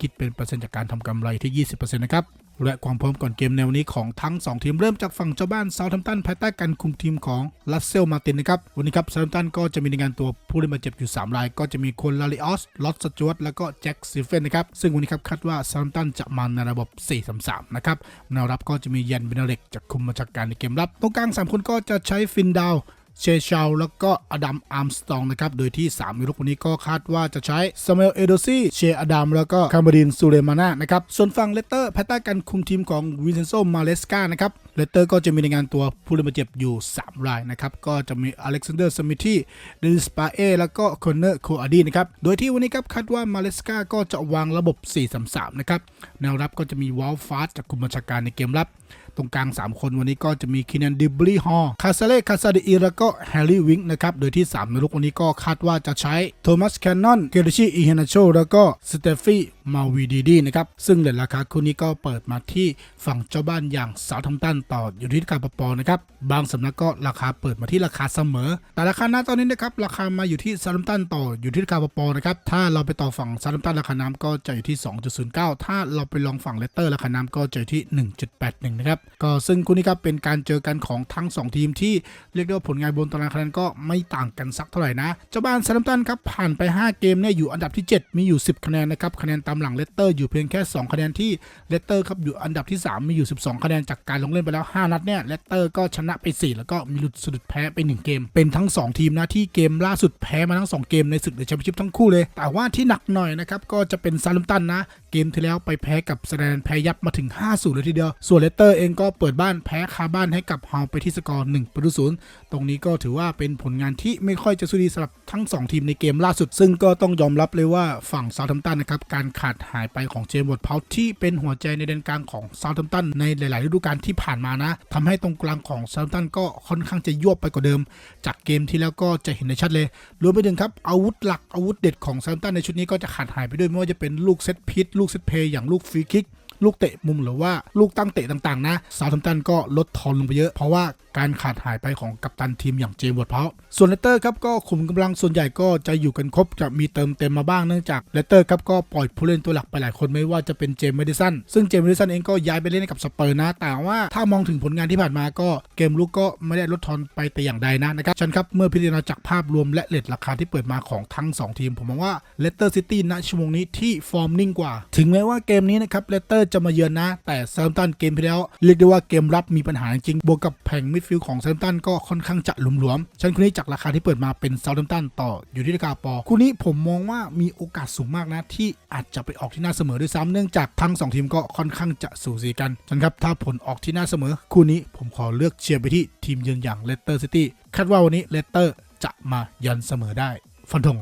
คิดเป็นเปอร์เซ็นต์จากการทำกำไรที่ 20%นะครับและความพร้อมก่อนเกมแนวนี้ของทั้ง 2 ทีมเริ่มจากฝั่งเจ้าบ้านเซาท์แฮมตันภายใต้การคุมทีมของลัสเซลมาตินนะครับ วันนี้ครับเซาท์แฮมตันก็จะมีในงานตัวผู้เล่นบาดเจ็บอยู่ 3 ราย ก็จะมีคนลาริออสลอตสจวตแล้วก็แจ็คซิฟเฟนนะครับ ซึ่งวันนี้ครับคาดว่าเซาท์แฮมตันจะมาในระบบ 4-3-3 นะครับแนวรับก็จะมียันเบนเล็กจากคุมมาจากการในเกมรับตรงกลาง 3 คนก็จะใช้ฟินดาว เชเชาวแล้วก็อดัมอาร์มสตองนะครับ โดยที่ 3 มิรุกวันนี้ก็คาดว่าจะใช้ซามูเอลเอโดซีเชอดัมแล้วก็คาร์บดินซูเลมาน่านะครับ ส่วนฝั่งเลสเตอร์ภายใต้การคุมทีมของวินเซนโซมาเลสกานะครับเลสเตอร์ก็จะมีในงานตัวผู้เล่นบาดเจ็บอยู่ 3 รายนะครับ ก็จะมีอเล็กซานเดอร์สมิธีเดนิสปาเอแล้วก็คอนเนอร์โคอาดีนะครับ โดยที่วันนี้ครับคาดว่ามาเลสกาก็จะวางระบบ 4-3-3 นะครับ แนวรับก็จะมีวอลฟาสจากคุมบัญชาการในเกมรับ ตรงกลาง 3 คนวันนี้ก็จะมีคินันดิบลีฮอลคาซาเลคาซาเดอีแล้วก็แฮร์รี่วิงนะครับ โดยที่ 3 ในลุกวันนี้ก็คาดว่าจะใช้โทมัสแคนนอนเกเรชิอีเฮนาโชแล้วก็สเตฟี มาวีดีดีนะครับ ซึ่งเหรียญราคาคู่นี้ก็เปิดมาที่ฝั่งเจ้าบ้านอย่างสาวทำตันต่ออยู่ที่การปปนะครับ บางสำนักก็ราคาเปิดมาที่ราคาเสมอ แต่ราคาหน้าตอนนี้นะครับราคามาอยู่ที่ซาลัมตันต่ออยู่ที่ราคาปปนะครับ ถ้าเราไปต่อฝั่งซาลัมตันราคาน้ำก็จะอยู่ที่ 2.09 ถ้าเราไปลองฝั่งเลสเตอร์ราคาน้ำก็จะอยู่ที่ 1.81 นะครับ ก็ซึ่งคู่นี้ครับเป็นการเจอกันของทั้ง 2 ทีมที่เรียกได้ว่าผลงานบนตารางคะแนนก็ไม่ต่างกันสักเท่าไหร่นะ เจ้าบ้านซาลัมตันครับผ่านไป 5 เกมเนี่ยอยู่อันดับที่ 7 มีอยู่ 10 คะแนนนะครับคะแนนตามหลังเลสเตอร์อยู่เพียงแค่ 2 คะแนนที่เลสเตอร์ครับอยู่อันดับที่ 3 มีอยู่ 12 คะแนนจากการลงเล่นไปแล้ว 5 นัดเนี่ยเลสเตอร์ก็ชนะไป 4 แล้วก็มีหลุดสะดุดแพ้ไป 1 เกม เป็นทั้ง 2 ทีมนะที่เกมล่าสุดแพ้มาทั้ง 2 เกมในศึกเดอะแชมเปี้ยนชิพทั้งคู่เลย แต่ว่าที่หนักหน่อยนะครับก็จะเป็นซาลัมตันนะ เกมที่แล้วไปแพ้กับสแตนแพ้ยับมาถึง 5-0 เลยทีเดียว ส่วนเลสเตอร์เองก็เปิดบ้านแพ้คาบ้านให้กับฮาวไปที่สกอร์1ประตูศูนย์ตรงนี้ก็ถือว่าเป็นผลงานที่ไม่ค่อยจะสู้ดีสำหรับทั้ง 2 ทีมในเกมล่าสุด ซึ่งก็ต้องยอมรับเลยว่าฝั่งซาทัมตันนะครับการขาดหายไปของเจมส์วอร์ดเพาที่เป็นหัวใจในแดนกลางของซาทัมตันในหลาย ๆ ฤดูกาลที่ผ่านมานะทำให้ตรงกลางของซาทัมตันก็ค่อนข้างจะยวบไปกว่าเดิม จากเกมที่แล้วก็จะเห็นได้ชัดเลยรวมไปถึงครับอาวุธหลักอาวุธเด็ดของซาทัมตันในชุดนี้ก็จะขาดหายไปด้วยไม่ว่าจะเป็นลูกเซตพิษลูกเซตเพย์อย่างลูกฟรีคิก ลูกเตะมุมหรือว่าลูกตั้งเตะต่างๆ นะซาวทัมตันก็ลดทอนลงไปเยอะ เพราะว่าการขาดหายไปของกัปตันทีมอย่างเจมส์วอร์ดเพาส่วนเลเตอร์ครับก็ขุมกำลังส่วนใหญ่ก็จะอยู่กันครบจะมีเติมเต็มมาบ้างเนื่องจากเลเตอร์ครับก็ปล่อยผู้เล่นตัวหลักไปหลายคนไม่ว่าจะเป็นเจมส์เมดิสันซึ่งเจมส์เมดิสันเองก็ย้ายไปเล่นกับสเปอร์นะ แต่ว่าถ้ามองถึงผลงานที่ผ่านมาก็เกมลุกก็ไม่ได้ลดทอนไปแต่อย่างใดนะนะครับฉันครับเมื่อพิจารณาจากภาพรวมและเลทราคาที่เปิดมาของทั้งสองทีม ผมมองว่าเลสเตอร์ซิตี้ณชั่วโมงนี้ที่ฟอร์มนิ่งกว่า ถึงแม้ว่าเกมนี้นะครับเลสเตอร์จะมาเยือนนะ แต่เซมตันเกมที่แล้ว เรียกได้ว่าเกมรับมีปัญหาจริง บวกกับแผงมิดฟิลด์ของเซมตันก็ค่อนข้างจะหลวมๆฉันคู่นี้จากราคาที่เปิดมาเป็นเซาท์แฮมตันต่ออยู่ที่ราคาปอคู่นี้ผมมองว่ามีโอกาสสูงมากนะ ที่อาจจะไปออกที่หน้าเสมอด้วยซ้ำเนื่องจากทั้ง 2 ทีมก็ค่อนข้างจะสูสีกันฉันครับถ้าผลออกที่หน้าเสมอ คู่นี้ผมขอเลือกเชียร์ไปที่ทีมเยือนอย่างเลสเตอร์ซิตี้คาดว่าวันนี้เลสเตอร์จะมายันเสมอได้ ฟันธง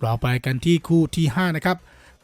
เราไปกันที่คู่ที่ 5 นะครับ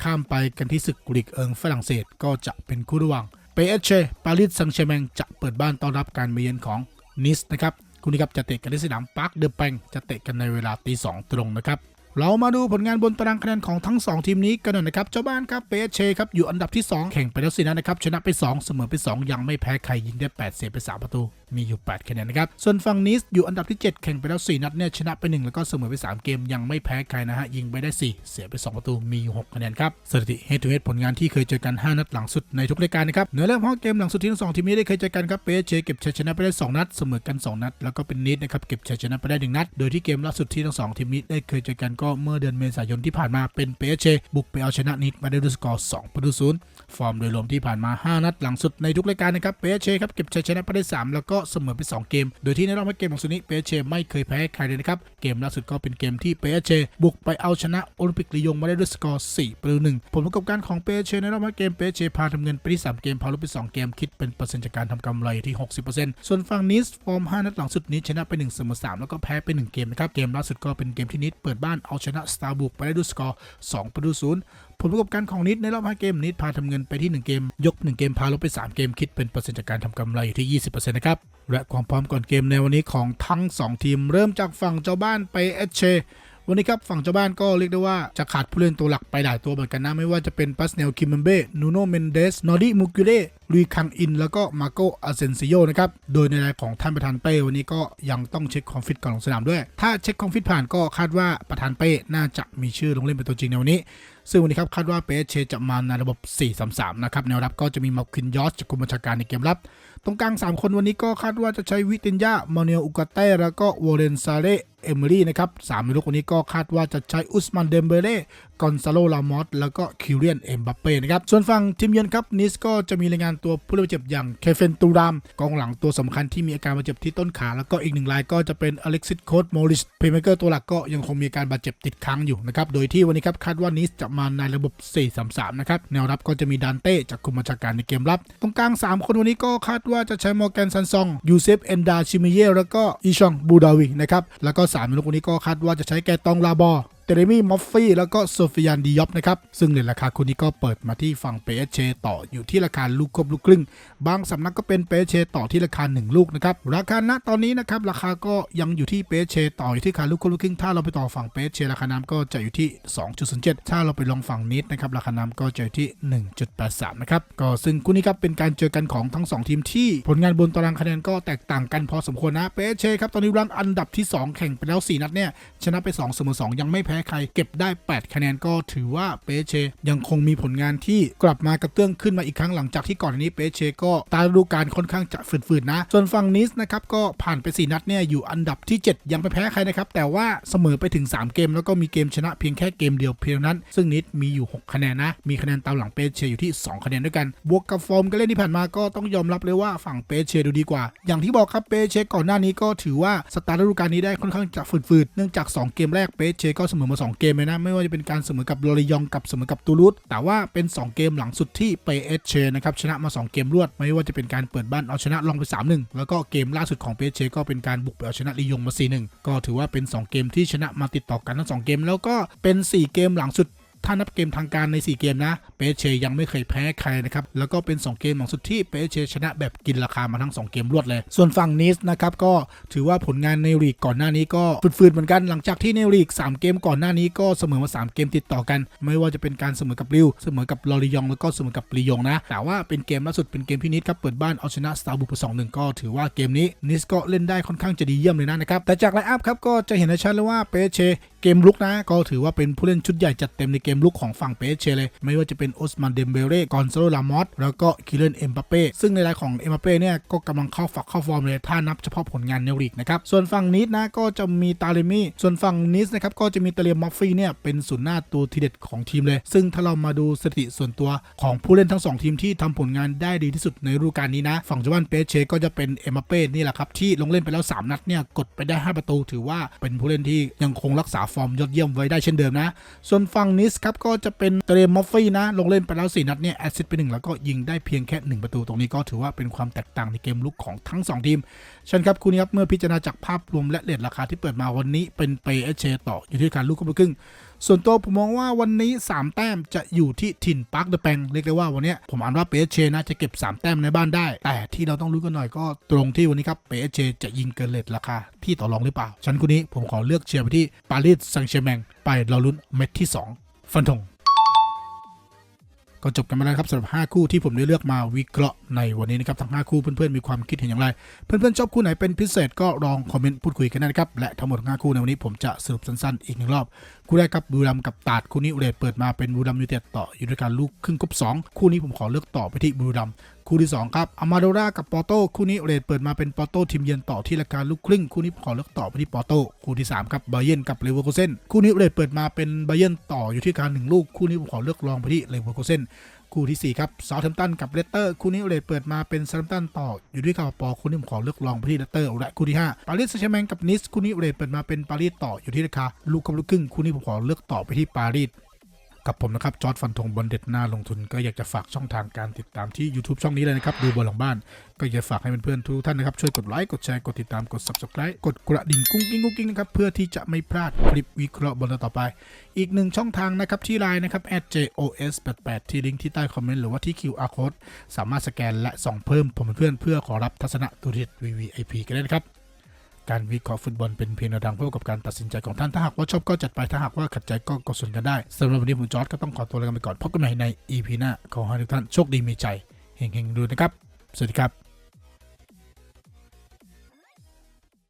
ข้ามไปกันที่ศึกลีกเอิงฝรั่งเศสก็จะเป็นคู่ระหว่างเปเอเชปารีสซังต์แชร์แมงจะเปิดบ้านต้อนรับการมาเยือนของนิสนะครับคู่นี้ครับจะเตะกันที่สนามปาร์คเดอแปงจะเตะกันในเวลาตีสองตรงนะครับเรามาดูผลงานบนตารางคะแนนของทั้ง 2 ทีมนี้กันหน่อยนะครับ เจ้าบ้านครับเปเชครับอยู่อันดับที่ 2 แข่งไปแล้วสินะนะครับ ชนะไป 2 เสมอไป 2 ยังไม่แพ้ใครยิงได้ 8 เสียไป 3 ประตู มีอยู่ 8 คะแนนนะครับ ส่วนฝั่งนิสอยู่อันดับที่ 7 แข่งไปแล้ว 4 นัดเนี่ยชนะไป 1 แล้วก็เสมอไป 3 เกมยังไม่แพ้ใครนะฮะ ยิงไปได้ 4 เสียไป 2 ประตูมีอยู่ 6 คะแนนครับสถิติ head to head ผลงานที่เคยเจอกัน 5 นัดหลังสุดในทุกรายการนะครับเหนือเรื่องของเกมหลังสุดที่ทั้งสองทีมนี้ได้เคยเจอกันครับเปเชเก็บชัยชนะไปได้ 2 นัดเสมอกัน 2 นัด แล้วก็เป็นนิสนะครับเก็บชัยชนะไปได้ 1 นัด โดยที่เกมล่าสุดที่ทั้งสองทีมนี้ได้เคยเจอกันก็เมื่อเดือนเมษายนที่ผ่านมาเป็นเปเชบุกไปเอาชนะนิสมาได้ด้วยสกอร์2ประตูศูนย์ฟอร์มโดยรวมที่ผ่านมา 5 นัดหลังสุดในทุกรายการนะครับเปเชครับเก็บชัยชนะไปได้ 3 แล้วก็เสมอไป 2 เกม โดยที่ในรอบเกมของสุนิเปเชไม่เคยแพ้ใครเลยนะครับ เกมล่าสุดก็เป็นเกมที่เปเชบุกไปเอาชนะโอลิมปิกลียงมาได้ด้วยสกอร์4ประตู1ผลประกอบการของเปเชในรอบเกมเปเชพาทำเงินไปที่3เกมพาลบไป2เกมคิดเป็นเปอร์เซ็นต์จากการทำกำไรที่ 60%ส่วนฝั่งนิสฟอร์ม 5 นัดหลังสุดนี้ชนะไป1เสมอ3แล้วก็แพ้ไป 1 เกมนะครับเกมล่าสุดก็เป็นเกมที่นิสเปิดบ้านเอาชนะสตาร์บุกไปได้ด้วยสกอร์2ประตู0 ผลประกอบการของนิดในรอบ 5 เกมนิดพาทำเงินไปที่ 1 เกม ยก 1 เกมพาลบไป 3 เกมคิดเป็นเปอร์เซ็นต์จากการทำกำไรอยู่ที่ 20%นะครับ และความพร้อมก่อนเกมในวันนี้ของทั้ง 2 ทีม เริ่มจากฝั่งเจ้าบ้านไปเอชเชวันนี้ครับฝั่งเจ้าบ้านก็เรียกได้ว่าจะขาดผู้เล่นตัวหลักไปหลายตัวเหมือนกันนะ ไม่ว่าจะเป็นปัสเนลคิมเบเบ้นูโนเมนเดสนอร์ดิมูกิเล่ลุยคังอิน แล้วก็มาโกอาเซนซิโยนะครับ โดยในรายของท่านประธานเป้วันนี้ก็ยังต้องเช็คความฟิตก่อนลงสนามด้วย ถ้าเช็คความฟิตผ่านก็คาดว่าประธานเป้น่าจะมีชื่อลงเล่นเป็นตัวจริงในวันนี้ ซึ่งวันนี้ครับคาดว่าเปเชจะมาในระบบ 4-3-3 นะครับแนวรับก็จะมีมาคินยอสจากกรมบัญชาการในเกมรับ ตรงกลาง 3 คนวันนี้ก็คาดว่าจะใช้วิตินยามาเนลอุกาเต้แล้วก็วอเรนซาเรเอมิลี่นะครับสามลูกคนนี้ก็คาดว่าจะใช้อุสมันเดมเบเล่กอนซาโลลามอสแล้วก็คิวเรียนเอ็มบัปเป้นะครับส่วนฝั่งทีมเยือนครับนิสก็จะมีรายงานตัวผู้เล่นบาดเจ็บอย่างเคเฟนตูรามกองหลังตัวสำคัญที่มีอาการบาดเจ็บที่ต้นขา แล้วก็อีกหนึ่งรายก็จะเป็นอเล็กซิสโคดโมริสเพย์เมเกอร์ตัวหลักก็ยังคงมีการบาดเจ็บติดค้างอยู่นะครับโดยที่วันนี้ครับคาดว่านิสจะมาในระบบ 4-3-3 นะครับ แนวรับก็จะมีดานเต้จากคุมบัญชาการในเกมรับ ตรงกลาง 3 คนวันนี้ก็คาดว่าจะใช้มอร์แกนซันซอง ยูเซฟ เอนดา ชิมิเย่ แล้วก็อีชอง บูดาวิ นะครับ แล้วก็3ลูกวันนี้ก็คาดว่าจะใช้แกตองลาบอ เตเรมี่มอฟฟี่แล้วก็โซฟิยานดิยอปนะครับ ซึ่งในราคาคู่นี้ก็เปิดมาที่ฝั่งเปเชต่ออยู่ที่ราคาลูกกบลูกครึ่ง บางสำนักก็เป็นเปเชต่อที่ราคา 1 ลูกนะครับ ราคาณตอนนี้นะครับ ราคาก็ยังอยู่ที่เปเชต่ออยู่ที่ราคาลูกกบลูกครึ่ง ถ้าเราไปต่อฝั่งเปเชราคาน้ำก็จะอยู่ที่ 2.07 ถ้าเราไปลองฝั่งนิดนะครับราคาน้ำก็จะอยู่ที่ 1.83 นะครับ ก็ซึ่งคู่นี้ครับเป็นการเจอกันของทั้ง 2 ทีมที่ผลงานบนตารางคะแนนก็แตกต่างกันพอสมควรนะเปเชครับตอนนี้รังอันดับที่ 2 แข่งไปแล้ว 4 นัดเนี่ยชนะไป2เสมอ2ยังไม่แพ้ใคร เก็บได้ 8 คะแนนก็ถือว่าเปเช ยังคงมีผลงานที่กลับมากระเตื้องขึ้นมาอีกครั้งหลังจากที่ก่อนนี้เปเชก็ตาดูกาลค่อนข้างจะฝืดๆนะ ส่วนฝั่งนิสนะครับก็ผ่านไป 4 นัดเนี่ยอยู่อันดับที่ 7 ยังไม่แพ้ใครนะครับแต่ว่าเสมอไปถึง 3 เกม แล้วก็มีเกมชนะเพียงแค่เกมเดียวเพียงนั้น ซึ่งนิสมีอยู่ 6 คะแนนนะมีคะแนนตามหลังเปเชอยู่ที่ 2 คะแนนด้วยกัน บวกกับฟอร์มการเล่นที่ผ่านมาก็ต้องยอมรับเลยว่าฝั่งเปเชดูดีกว่า อย่างที่บอกครับเปเชก่อนหน้านี้ก็ถือว่าสตาร์ทฤดูกาลนี้ได้ค่อนข้างจะฝืดๆเนื่องจาก 2 เกมแรกเปเชก็เสมอมา 2 เกมเลยนะ ไม่ว่าจะเป็นการเสมอกับโรลิยองกับเสมอกับตูรุสแต่ว่าเป็น 2 เกมหลังสุดที่เปเชนะครับชนะมา 2 เกมรวด ไม่ว่าจะเป็นการเปิดบ้านเอาชนะลองไป 3-1 แล้วก็เกมล่าสุดของเปเชก็เป็นการบุกไปเอาชนะลียงมา 4-1 ก็ถือว่าเป็น 2 เกมที่ชนะมาติดต่อกันทั้ง2เกม แล้วก็เป็น 4 เกมหลังสุด ถ้านับเกมทางการใน 4 เกมนะเปเชยังไม่เคยแพ้ใครนะครับแล้วก็เป็น 2 เกมหลังสุดที่เปเชชนะแบบกินราคามาทั้ง 2 เกมรวดเลย ส่วนฝั่งนิสนะครับก็ถือว่าผลงานในลีกก่อนหน้านี้ก็ฟืดๆเหมือนกันหลังจากที่ในลีก 3 เกมก่อนหน้านี้ก็เสมอมา 3 เกมติดต่อกัน ไม่ว่าจะเป็นการเสมอกับริวเสมอกับลอริยองแล้วก็เสมอกับลียงนะ แต่ว่าเป็นเกมล่าสุดเป็นเกมที่นิสครับเปิดบ้านเอาชนะสตาร์บุกไปสองหนึ่งก็ถือว่าเกมนี้นิสก็เล่นได้ค่อนข้างจะดีเยี่ยมเลยนะครับแต่จากไลน์อัพครับก็จะเห็นได้ชัดเลยว่าเปเชเกมลุกนะก็ถือว่าเป็นผู้เล่นชุดใหญ่จัดเต็มในเกมลุกของฝั่งเปเชเลย ไม่ว่าจะเป็นออสมันเดมเบเร่กอนซาโลลามอสแล้วก็คิเลนเอ็มบัปเป้ซึ่งในรายของเอ็มบัปเป้เนี่ยก็กำลังเข้าฝักเข้าฟอร์มเลยถ้านับเฉพาะผลงานในลีกนะครับส่วนฝั่งนิสนะก็จะมีตาเลมี่ส่วนฝั่งนิสนะครับก็จะมีเตเลียมมัฟฟี่เนี่ยเป็นศูนย์หน้าตัวทีเด็ดของทีมเลย ซึ่งถ้าเรามาดูสถิติส่วนตัวของผู้เล่นทั้งสองทีมที่ทำผลงานได้ดีที่สุดในฤดูกาลนี้นะ ฝั่งเจวันเปเชก็จะเป็นเอ็มบัปเป้นี่แหละครับที่ลงเล่นไปแล้วสามนัดเนี่ยกดไปได้ห้าประตูถือว่าเป็นผู้เล่นที่ยังคงรักษาฟอร์มยอดเยี่ยมไว้ได้เช่นเดิมนะ ส่วนฝั่งนิสครับก็จะเป็นเตเรมมอฟฟี่นะ ลงเล่นไปแล้ว 4 นัดเนี่ยแอสซิสไปหนึ่งแล้วก็ยิงได้เพียงแค่ 1 ประตูตรงนี้ก็ถือว่าเป็นความแตกต่างในเกมลุกของทั้ง 2 ทีมเช่นครับคุณครับเมื่อพิจารณาจากภาพรวมและเลทราคาที่เปิดมาวันนี้เป็นเปเอเชต่ออยู่ที่การลูกครึ่งครึ่งส่วนตัวผมมองว่าวันนี้ 3 แต้มจะอยู่ที่ถิ่นปาร์คเดอะแปงเรียกได้ว่าวันนี้ผมอ่านว่าเปเชนะจะเก็บ 3 แต้มในบ้านได้ แต่ที่เราต้องรู้กันหน่อยก็ตรงที่วันนี้ครับเปเชจะยิงเกินเลทราคาที่ต่อรองหรือเปล่าฉันคนนี้ผมขอเลือกเชียร์ไปที่ปารีสแซงต์แชร์แมงไปเราลุ้นเม็ดที่ 2 ฟันธงก็จบกันไปแล้วครับสำหรับ 5 คู่ที่ผมได้เลือกมาวิเคราะห์ในวันนี้นะครับทั้ง 5 คู่เพื่อนๆมีความคิดเห็นอย่างไร เพื่อนๆชอบคู่ไหนเป็นพิเศษก็ลองคอมเมนต์พูดคุยกันได้นะครับและทั้งหมด5คู่ในวันนี้ผมจะสรุปสั้นๆอีกหนึ่งรอบ คู่แรกครับบูรัมกับตาดคู่นี้เรทเปิดมาเป็นบูรัมยูเต็ดต่ออยู่ด้วยการลูกครึ่งครบ2คู่นี้ผมขอเลือกต่อไปที่บูรัม คู่ที่ 2 ครับอามาโดรากับปอโต้คู่นี้เรทเปิดมาเป็นปอโต้ทีมเยือนต่อที่ราคาลูกครึ่งคู่นี้ผมขอเลือกต่อไปที่ปอโต้คู่ที่ 3 ครับบเยนกับเลเวอร์โคเซนคู่นี้เรทเปิดมาเป็นบเยนต่ออยู่ที่ราคาหนึ่งลูกคู่นี้ผมขอเลือกลองไปที่เลเวอร์โคเซนคู่ที่ 4 ครับซา u ์ h ทมตันกับเลสเตอร์คู่นี้เรทเปิดมาเป็นซา u ์ h ทมตันต่อ อยู่ที่คาปอคู่นี้ผมขอเลือกลองไปที่เลสเตอร์และคู่ที่5ปารีสแซงต์แชร์แมงกับนิสคู่นี้เรทเปิดมาเป็นปารีสต่ออยู่ที่ราคาลูกกับลูกครึ่งคู่นี้ผมขอเลือกต่อไปที่ปารีส กับผมนะครับจอร์ดฟันธงบอลเด็ดหน้าลงทุน ก็อยากจะฝากช่องทางการติดตามที่ YouTube ช่องนี้เลยนะครับ ดูบอลหลังบ้าน ก็อยากจะฝากให้เพื่อนๆทุกท่านนะครับ ช่วยกดไลค์กดแชร์กดติดตามกด Subscribe กดกระดิ่งกุ้งกิ้งกุ้งกิ้งนะครับ เพื่อที่จะไม่พลาดคลิปวิเคราะห์บอลต่อไป อีกหนึ่งช่องทางนะครับที่ไลน์นะครับ @jos88 ที่ลิงก์ที่ใต้คอมเมนต์หรือว่าที่ QR code สามารถสแกนและส่องเพิ่มผมเพื่อนเพื่อขอรับทัศนะตุริต VVIP กันได้นะครับ การวิเคราะห์ฟุตบอลเป็นเพียงแนวทางเพื่อกับการตัดสินใจของท่านถ้าหากว่าชอบก็จัดไปถ้าหากว่าขัดใจก็กดส่วนกันได้สำหรับวันนี้ผมจอร์ดก็ต้องขอตัวลาไปก่อนพบกันใหม่ใน EP หน้าขอให้ทุกท่านโชคดีมีใจเฮงๆดูนะครับสวัสดีครับ